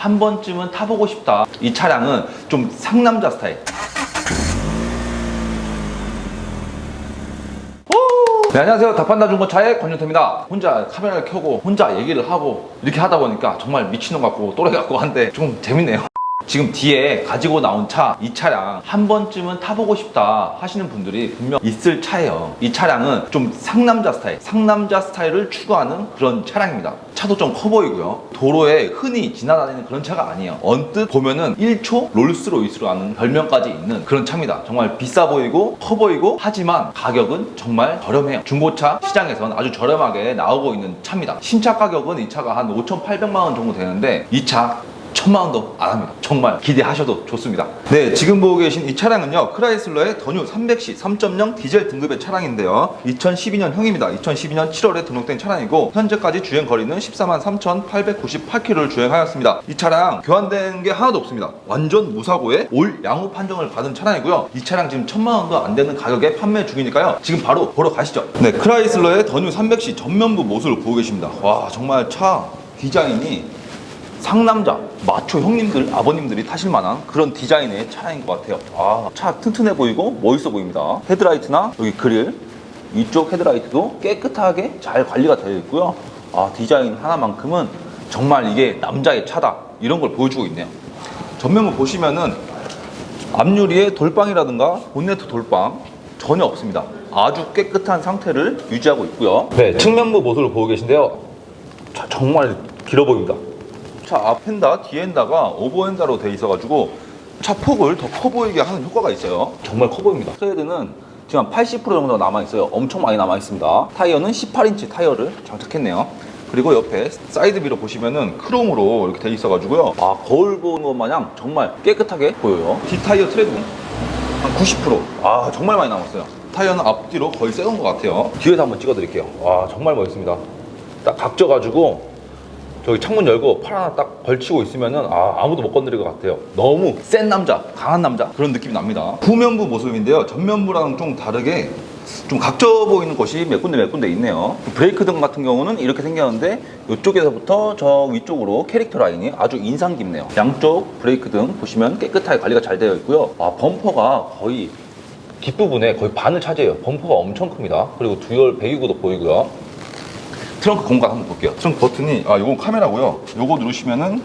한 번쯤은 타보고 싶다. 이 차량은 좀 상남자 스타일. 네, 안녕하세요. 다판다 중고차의 권윤태입니다. 혼자 카메라를 켜고 혼자 얘기를 하고 이렇게 하다 보니까 정말 미친놈 같고 또래 같고 한데 좀 재밌네요. 지금 뒤에 가지고 나온 차, 이 차량 한 번쯤은 타보고 싶다 하시는 분들이 분명 있을 차예요. 이 차량은 좀 상남자 스타일, 상남자 스타일을 추구하는 그런 차량입니다. 차도 좀 커 보이고요. 도로에 흔히 지나다니는 그런 차가 아니에요. 언뜻 보면은 1초 롤스로이스라는 별명까지 있는 그런 차입니다. 정말 비싸 보이고 커 보이고 하지만 가격은 정말 저렴해요. 중고차 시장에선 아주 저렴하게 나오고 있는 차입니다. 신차 가격은 이 차가 한 5,800만 원 정도 되는데 이 차 천만 원도 안 합니다. 정말 기대하셔도 좋습니다. 네, 지금 보고 계신 이 차량은요, 크라이슬러의 더뉴 300C 3.0 디젤 등급의 차량인데요. 2012년형입니다. 2012년 7월에 등록된 차량이고, 현재까지 주행 거리는 14만 3,898km를 주행하였습니다. 이 차량 교환된 게 하나도 없습니다. 완전 무사고에 올 양호 판정을 받은 차량이고요. 이 차량 지금 천만 원도 안 되는 가격에 판매 중이니까요. 지금 바로 보러 가시죠. 네, 크라이슬러의 더뉴 300C 전면부 모습을 보고 계십니다. 와, 정말 차 디자인이 상남자, 마초 형님들, 아버님들이 타실 만한 그런 디자인의 차량인 것 같아요. 아, 차 튼튼해 보이고 멋있어 보입니다. 헤드라이트나 여기 그릴, 이쪽 헤드라이트도 깨끗하게 잘 관리가 되어 있고요. 아, 디자인 하나만큼은 정말 이게 남자의 차다. 이런 걸 보여주고 있네요. 전면부 보시면은 앞유리에 돌빵이라든가 본네트 돌빵 전혀 없습니다. 아주 깨끗한 상태를 유지하고 있고요. 네, 측면부 모습을 보고 계신데요. 자, 정말 길어 보입니다. 차 앞엔다 뒤엔다가 오버엔다로 돼 있어가지고 차 폭을 더 커 보이게 하는 효과가 있어요. 정말 커 보입니다. 트레드는 지금 한 80% 정도 남아 있어요. 엄청 많이 남아 있습니다. 타이어는 18인치 타이어를 장착했네요. 그리고 옆에 사이드 미러 보시면은 크롬으로 이렇게 돼 있어가지고요. 아 거울 보는 것 마냥 정말 깨끗하게 보여요. 뒷 타이어 트레드 한 90%. 아 정말 많이 남았어요. 타이어는 앞뒤로 거의 새로운 것 같아요. 뒤에서 한번 찍어드릴게요. 와 정말 멋있습니다. 딱 각져가지고 저기 창문 열고 팔 하나 딱 걸치고 있으면은 아 아무도 못 건드릴 것 같아요. 너무 센 남자, 강한 남자 그런 느낌이 납니다. 후면부 모습인데요. 전면부랑 좀 다르게 좀 각져 보이는 곳이 몇 군데 몇 군데 있네요. 브레이크 등 같은 경우는 이렇게 생겼는데 이쪽에서부터 저 위쪽으로 캐릭터 라인이 아주 인상 깊네요. 양쪽 브레이크 등 보시면 깨끗하게 관리가 잘 되어 있고요. 아 범퍼가 거의 뒷부분에 거의 반을 차지해요. 범퍼가 엄청 큽니다. 그리고 듀얼 배기구도 보이고요. 트렁크 공간 한번 볼게요. 트렁크 버튼이 아 요건 카메라고요. 요거 누르시면은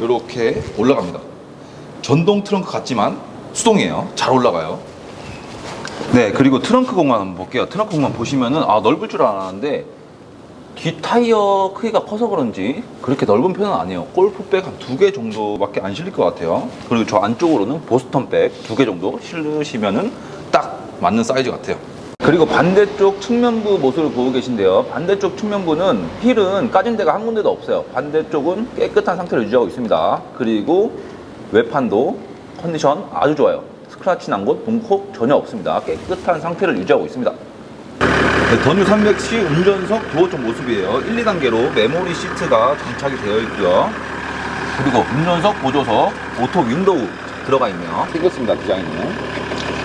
요렇게 올라갑니다. 전동 트렁크 같지만 수동이에요. 잘 올라가요. 네, 그리고 트렁크 공간 한번 볼게요. 트렁크 공간 보시면은 아 넓을 줄 알았는데 뒷 타이어 크기가 커서 그런지 그렇게 넓은 편은 아니에요. 골프백 한 두 개 정도밖에 안 실릴 것 같아요. 그리고 저 안쪽으로는 보스턴백 두 개 정도 실으시면은 딱 맞는 사이즈 같아요. 그리고 반대쪽 측면부 모습을 보고 계신데요. 반대쪽 측면부는 휠은 까진 데가 한 군데도 없어요. 반대쪽은 깨끗한 상태를 유지하고 있습니다. 그리고 외판도 컨디션 아주 좋아요. 스크래치 난 곳, 문콕 전혀 없습니다. 깨끗한 상태를 유지하고 있습니다. 네, 더뉴 300C 운전석 도어쪽 모습이에요. 1, 2단계로 메모리 시트가 장착이 되어 있고요. 그리고 운전석 보조석 오토 윈도우 들어가 있네요. 생겼습니다 디자인은.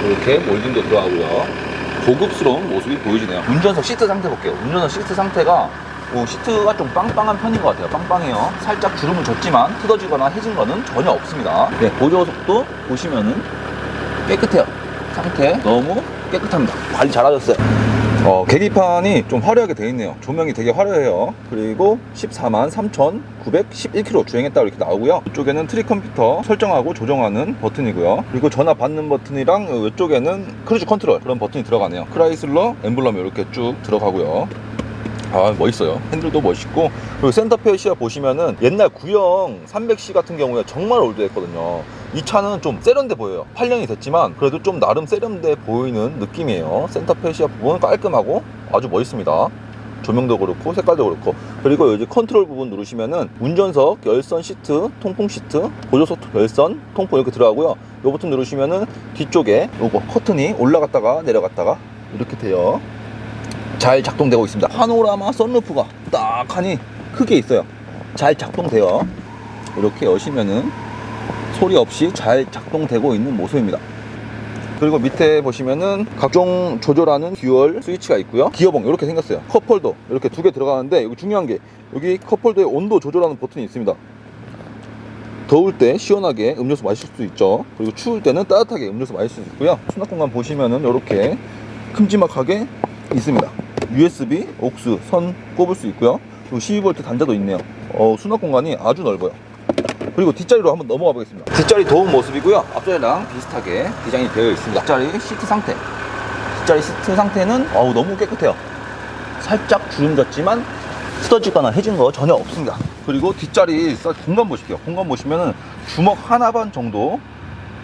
이렇게 몰딩도 들어가고요. 고급스러운 모습이 보여지네요. 운전석 시트 상태 볼게요. 운전석 시트 상태가 어, 시트가 좀 빵빵한 편인 것 같아요. 빵빵해요. 살짝 주름은 졌지만 뜯어지거나 해진 거는 전혀 없습니다. 네, 보조석도 보시면은 깨끗해요. 상태 너무 깨끗합니다. 관리 잘하셨어요. 어, 계기판이 좀 화려하게 되어 있네요. 조명이 되게 화려해요. 그리고 14만 3,911km 주행했다고 이렇게 나오고요. 이쪽에는 트리 컴퓨터 설정하고 조정하는 버튼이고요. 그리고 전화 받는 버튼이랑 이쪽에는 크루즈 컨트롤 그런 버튼이 들어가네요. 크라이슬러 엠블럼이 이렇게 쭉 들어가고요. 아 멋있어요 핸들도 멋있고 그리고 센터페어 시야 보시면은 옛날 구형 300C 같은 경우에 정말 올드했거든요 이 차는 좀 세련돼 보여요 8년이 됐지만 그래도 좀 나름 세련돼 보이는 느낌이에요 센터페어 시야 부분은 깔끔하고 아주 멋있습니다 조명도 그렇고 색깔도 그렇고 그리고 여기 컨트롤 부분 누르시면은 운전석 열선 시트 통풍 시트 보조석 열선 통풍 이렇게 들어가고요 이 버튼 누르시면은 뒤쪽에 요거 커튼이 올라갔다가 내려갔다가 이렇게 돼요 잘 작동되고 있습니다. 파노라마 썬루프가 딱 하니 크게 있어요. 잘 작동돼요. 이렇게 여시면은 소리 없이 잘 작동되고 있는 모습입니다. 그리고 밑에 보시면은 각종 조절하는 듀얼 스위치가 있고요. 기어봉 이렇게 생겼어요. 컵홀더 이렇게 두 개 들어가는데 여기 중요한 게 여기 컵홀더의 온도 조절하는 버튼이 있습니다. 더울 때 시원하게 음료수 마실 수 있죠. 그리고 추울 때는 따뜻하게 음료수 마실 수 있고요. 수납 공간 보시면은 이렇게 큼지막하게 있습니다. USB, 옥스, 선 꼽을 수 있고요. 그리고 12V 단자도 있네요. 어, 수납 공간이 아주 넓어요. 그리고 뒷자리로 한번 넘어가 보겠습니다. 뒷자리 도움 모습이고요. 앞자리랑 비슷하게 디자인이 되어 있습니다. 뒷자리 시트 상태. 뒷자리 시트 상태는 어우 너무 깨끗해요. 살짝 주름 졌지만 쓰러지거나 해진 거 전혀 없습니다. 그리고 뒷자리 사- 공간 보실게요. 공간 보시면은 주먹 하나 반 정도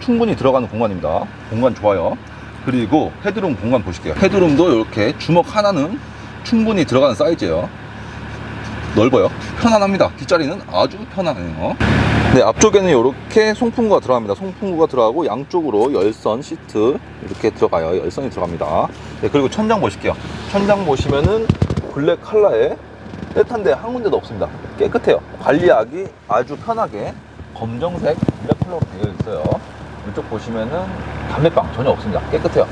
충분히 들어가는 공간입니다. 공간 좋아요. 그리고 헤드룸 공간 보실게요. 헤드룸도 이렇게 주먹 하나는 충분히 들어가는 사이즈예요. 넓어요. 편안합니다. 뒷자리는 아주 편안해요. 네, 앞쪽에는 이렇게 송풍구가 들어갑니다. 송풍구가 들어가고 양쪽으로 열선 시트 이렇게 들어가요. 열선이 들어갑니다. 네, 그리고 천장 보실게요. 천장 보시면은 블랙 컬러에 깨끗한데 한 군데도 없습니다. 깨끗해요. 관리하기 아주 편하게 검정색 블랙 컬러로 되어 있어요. 이쪽 보시면은 담배빵 전혀 없습니다. 깨끗해요.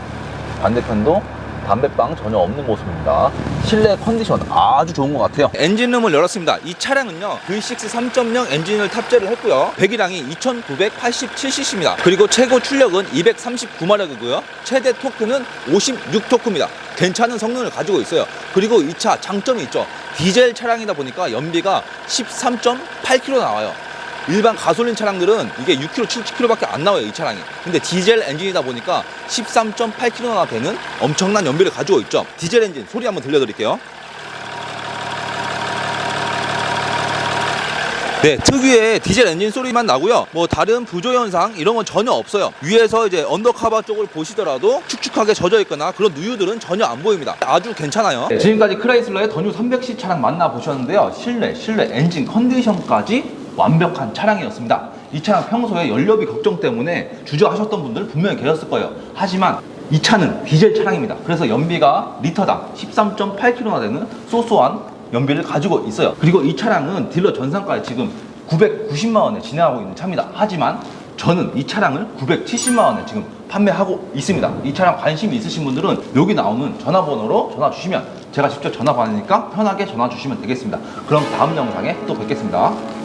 반대편도 담배빵 전혀 없는 모습입니다. 실내 컨디션 아주 좋은 것 같아요. 엔진룸을 열었습니다. 이 차량은요 V6 3.0 엔진을 탑재를 했고요. 배기량이 2,987cc입니다. 그리고 최고 출력은 239마력이고요. 최대 토크는 56토크입니다. 괜찮은 성능을 가지고 있어요. 그리고 이 차 장점이 있죠. 디젤 차량이다 보니까 연비가 13.8km 나와요. 일반 가솔린 차량들은 이게 6km, 7km밖에 안 나와요, 이 차량이. 근데 디젤 엔진이다 보니까 13.8km나 되는 엄청난 연비를 가지고 있죠. 디젤 엔진 소리 한번 들려드릴게요. 네, 특유의 디젤 엔진 소리만 나고요. 뭐 다른 부조 현상 이런 건 전혀 없어요. 위에서 이제 언더카바 쪽을 보시더라도 축축하게 젖어 있거나 그런 누유들은 전혀 안 보입니다. 아주 괜찮아요. 네, 지금까지 크라이슬러의 더뉴 300C 차량 만나 보셨는데요. 실내, 실내 엔진 컨디션까지 완벽한 차량이었습니다. 이 차량 평소에 연료비 걱정 때문에 주저하셨던 분들 분명히 계셨을 거예요. 하지만 이 차는 디젤 차량입니다. 그래서 연비가 리터당 13.8km나 되는 소소한 연비를 가지고 있어요. 그리고 이 차량은 딜러 전상가에 지금 990만 원에 진행하고 있는 차입니다. 하지만 저는 이 차량을 970만 원에 지금 판매하고 있습니다. 이 차량 관심 있으신 분들은 여기 나오는 전화번호로 전화 주시면 제가 직접 전화 받으니까 편하게 전화 주시면 되겠습니다. 그럼 다음 영상에 또 뵙겠습니다.